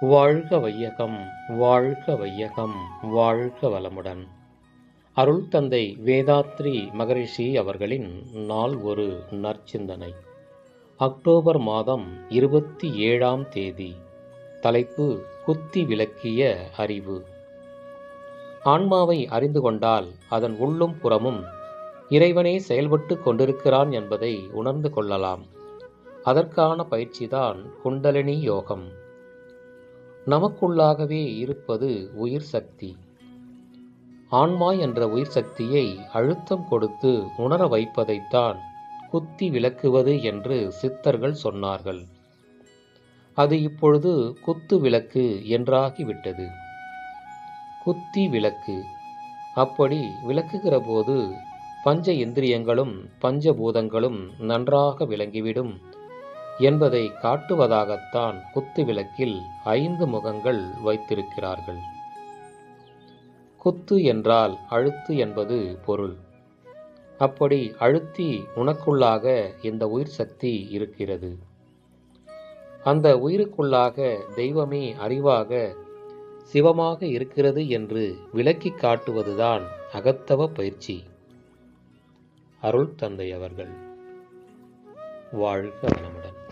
வாழ்க வையகம் வாழ்க வையகம் வாழ்க வளமுடன். அருள் தந்தை வேதாத்ரி மகரிஷி அவர்களின் நாள் ஒரு நற்சிந்தனை. அக்டோபர் மாதம் இருபத்தி ஏழாம் தேதி. தலைப்பு குத்தி விளக்கிய அறிவு. ஆன்மாவை அறிந்து கொண்டால் அதன் உள்ளும் புறமும் இறைவனே செயல்பட்டு கொண்டிருக்கிறான் என்பதை உணர்ந்து கொள்ளலாம். அதற்கான பயிற்சிதான் குண்டலினி யோகம். நமக்குள்ளாகவே இருப்பது உயிர் சக்தி. ஆன்மா என்ற உயிர் சக்தியை அழுத்தம் கொடுத்து உணர வைப்பதைத்தான் குத்தி விளக்குவது என்று சித்தர்கள் சொன்னார்கள். அது இப்பொழுது குத்து விளக்கு என்றாகிவிட்டது. குத்தி விளக்கு. அப்படி விளக்குகிற போது பஞ்ச இந்திரியங்களும் பஞ்சபூதங்களும் நன்றாக விளங்கிவிடும். என்பதை காட்டுவதாகத்தான் குத்து விளக்கில் ஐந்து முகங்கள் வைத்திருக்கிறார்கள். குத்து என்றால் அழுத்து என்பது பொருள். அப்படி அழுத்தி உனக்குள்ளாக இந்த உயிர் சக்தி இருக்கிறது. அந்த உயிருக்குள்ளாக தெய்வமே அறிவாக சிவமாக இருக்கிறது என்று விளக்கி காட்டுவதுதான் அகத்தவ பயிற்சி. அருள் தந்தை அவர்கள். வாழ்க வளமுடன்.